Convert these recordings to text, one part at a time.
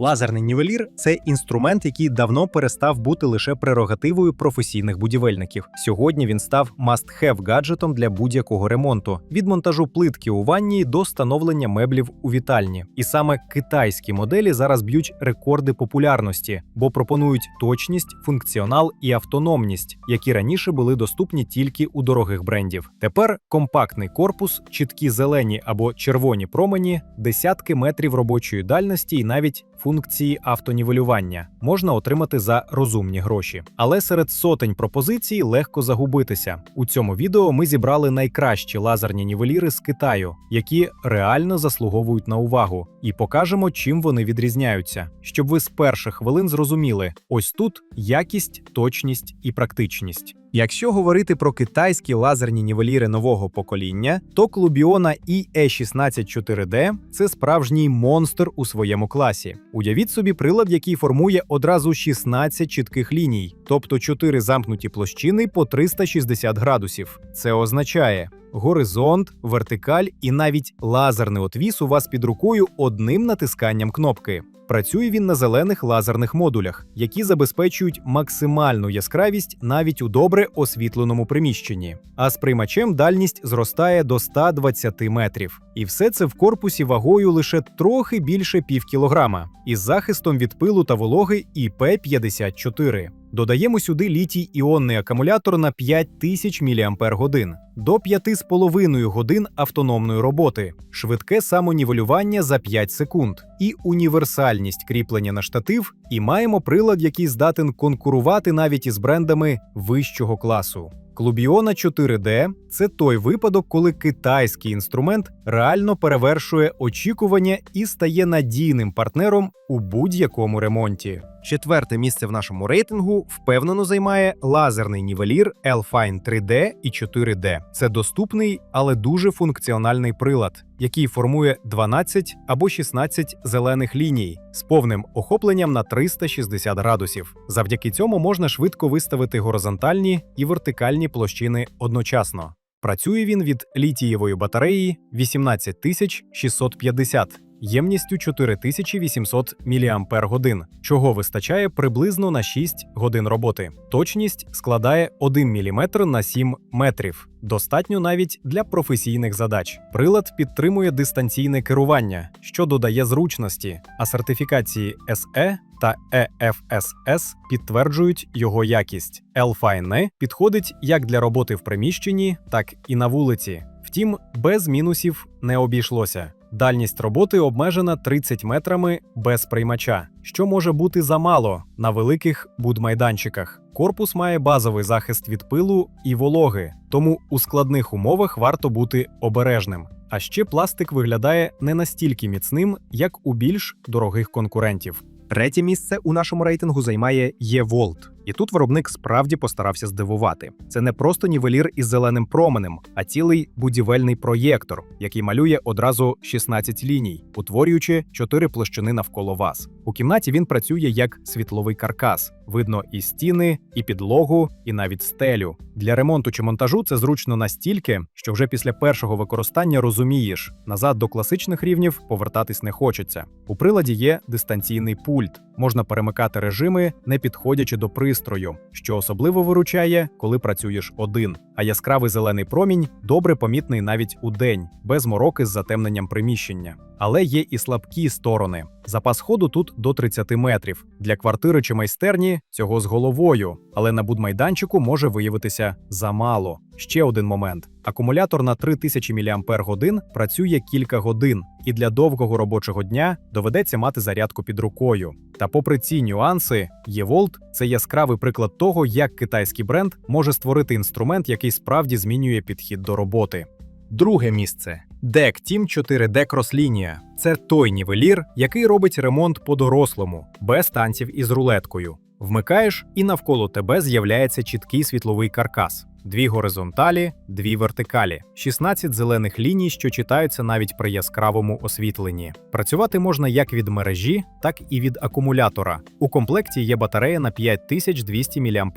Лазерний нівелір це інструмент, який давно перестав бути лише прерогативою професійних будівельників. Сьогодні він став must-have гаджетом для будь-якого ремонту від монтажу плитки у ванні до становлення меблів у вітальні. І саме китайські моделі зараз б'ють рекорди популярності, бо пропонують точність, функціонал і автономність, які раніше були доступні тільки у дорогих брендів. Тепер компактний корпус, чіткі зелені або червоні промені, десятки метрів робочої дальності і навіть функції автонівелювання можна отримати за розумні гроші. Але серед сотень пропозицій легко загубитися. У цьому відео ми зібрали найкращі лазерні нівеліри з Китаю, які реально заслуговують на увагу, і покажемо, чим вони відрізняються, щоб ви з перших хвилин зрозуміли: ось тут якість, точність і практичність. Якщо говорити про китайські лазерні нівеліри нового покоління, то Клубіона IE164D – це справжній монстр у своєму класі. Уявіть собі прилад, який формує одразу 16 чітких ліній, тобто 4 замкнуті площини по 360 градусів. Це означає. Горизонт, вертикаль і навіть лазерний отвіс у вас під рукою одним натисканням кнопки. Працює він на зелених лазерних модулях, які забезпечують максимальну яскравість навіть у добре освітленому приміщенні. А з приймачем дальність зростає до 120 метрів. І все це в корпусі вагою лише трохи більше пів кілограма, із захистом від пилу та вологи ІП-54. Додаємо сюди літій іонний акумулятор на 5000 мАч до 5,5 годин автономної роботи, швидке самонівелювання за 5 секунд і універсальність кріплення на штатив. І маємо прилад, який здатен конкурувати навіть із брендами вищого класу. Клубіона 4D – це той випадок, коли китайський інструмент реально перевершує очікування і стає надійним партнером у будь-якому ремонті. Четверте місце в нашому рейтингу впевнено займає лазерний нівелір L-Fine 3D і 4D. Це доступний, але дуже функціональний прилад, який формує 12 або 16 зелених ліній з повним охопленням на 360 градусів. Завдяки цьому можна швидко виставити горизонтальні і вертикальні площини одночасно. Працює він від літієвої батареї 18650 ємністю 4800 мАч, чого вистачає приблизно на 6 годин роботи. Точність складає 1 мм на 7 метрів. Достатньо навіть для професійних задач. Прилад підтримує дистанційне керування, що додає зручності, а сертифікації SE та EFSS підтверджують його якість. L-Fine підходить як для роботи в приміщенні, так і на вулиці. Втім, без мінусів не обійшлося. Дальність роботи обмежена 30 метрами без приймача, що може бути замало на великих будмайданчиках. Корпус має базовий захист від пилу і вологи, тому у складних умовах варто бути обережним. А ще пластик виглядає не настільки міцним, як у більш дорогих конкурентів. Третє місце у нашому рейтингу займає Є-Волт. І тут виробник справді постарався здивувати. Це не просто нівелір із зеленим променем, а цілий будівельний проєктор, який малює одразу 16 ліній, утворюючи 4 площини навколо вас. У кімнаті він працює як світловий каркас. Видно і стіни, і підлогу, і навіть стелю. Для ремонту чи монтажу це зручно настільки, що вже після першого використання розумієш, назад до класичних рівнів повертатись не хочеться. У приладі є дистанційний пульт, можна перемикати режими, не підходячи до пристрою, що особливо виручає, коли працюєш один. А яскравий зелений промінь добре помітний навіть у день, без мороки з затемненням приміщення. Але є і слабкі сторони. Запас ходу тут до 30 метрів. Для квартири чи майстерні цього з головою, але на будмайданчику може виявитися замало. Ще один момент: акумулятор на 3000 мАч працює кілька годин, і для довгого робочого дня доведеться мати зарядку під рукою. Та, попри ці нюанси, Єволт це яскравий приклад того, як китайський бренд може створити інструмент, який справді змінює підхід до роботи. Друге місце DEC Team 4D Crosslinea. Це той нівелір, який робить ремонт по-дорослому, без танців із рулеткою. Вмикаєш, і навколо тебе з'являється чіткий світловий каркас. Дві горизонталі, дві вертикалі, 16 зелених ліній, що читаються навіть при яскравому освітленні. Працювати можна як від мережі, так і від акумулятора. У комплекті є батарея на 5200 мАч,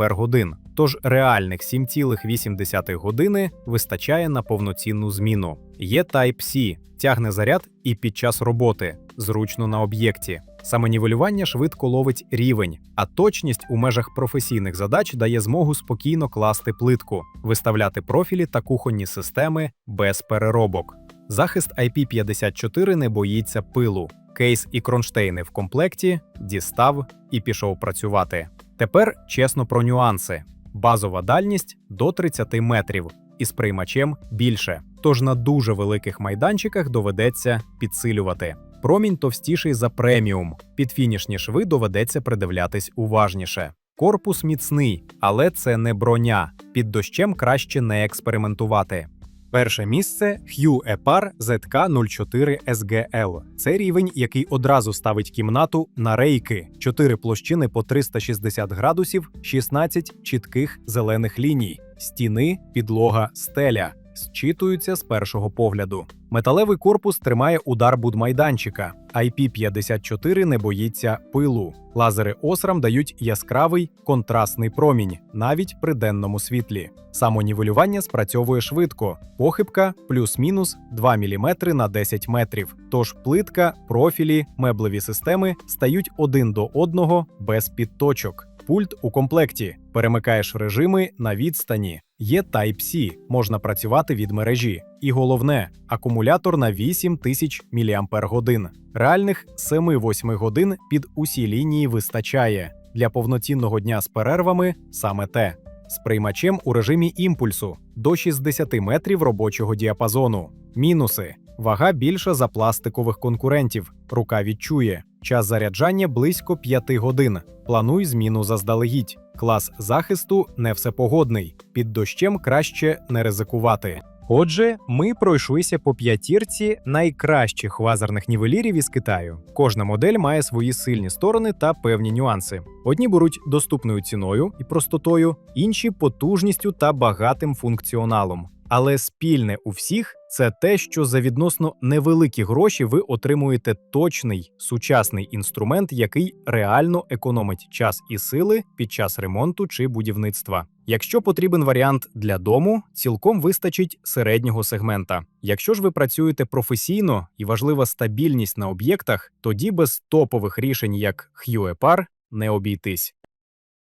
тож реальних 7,8 години вистачає на повноцінну зміну. Є Type-C, тягне заряд і під час роботи, зручно на об'єкті. Самонівелювання швидко ловить рівень, а точність у межах професійних задач дає змогу спокійно класти плитку, виставляти профілі та кухонні системи без переробок. Захист IP54 не боїться пилу. Кейс і кронштейни в комплекті дістав і пішов працювати. Тепер чесно про нюанси: базова дальність до 30 метрів, і з приймачем більше. Тож на дуже великих майданчиках доведеться підсилювати. Промінь товстіший за преміум. Під фінішні шви доведеться придивлятись уважніше. Корпус міцний, але це не броня. Під дощем краще не експериментувати. Перше місце Hue епар ZK04 SGL. Це рівень, який одразу ставить кімнату на рейки: 4 площини по 360 градусів, 16 чітких зелених ліній, стіни, підлога, стеля. Зчитуються з першого погляду. Металевий корпус тримає удар будмайданчика. IP54 не боїться пилу. Лазери Osram дають яскравий контрастний промінь навіть при денному світлі. Самонівелювання спрацьовує швидко. Похибка плюс-мінус 2 мм на 10 метрів. Тож плитка, профілі, меблеві системи стають один до одного без підточок. Пульт у комплекті. Перемикаєш режими на відстані. Є Type-C, можна працювати від мережі. І головне, акумулятор на 8000 мАч. Реальних 7-8 годин під усі лінії вистачає. Для повноцінного дня з перервами саме те. З приймачем у режимі імпульсу до 60 метрів робочого діапазону. Мінуси. Вага більша за пластикових конкурентів. Рука відчує. Час заряджання близько 5 годин. Плануй зміну заздалегідь. Клас захисту не всепогодний. Під дощем краще не ризикувати. Отже, ми пройшлися по п'ятірці найкращих лазерних нівелірів із Китаю. Кожна модель має свої сильні сторони та певні нюанси. Одні беруть доступною ціною і простотою, інші потужністю та багатим функціоналом. Але спільне у всіх це те, що за відносно невеликі гроші ви отримуєте точний сучасний інструмент, який реально економить час і сили під час ремонту чи будівництва. Якщо потрібен варіант для дому, цілком вистачить середнього сегмента. Якщо ж ви працюєте професійно і важлива стабільність на об'єктах, тоді без топових рішень як Hue Par не обійтись.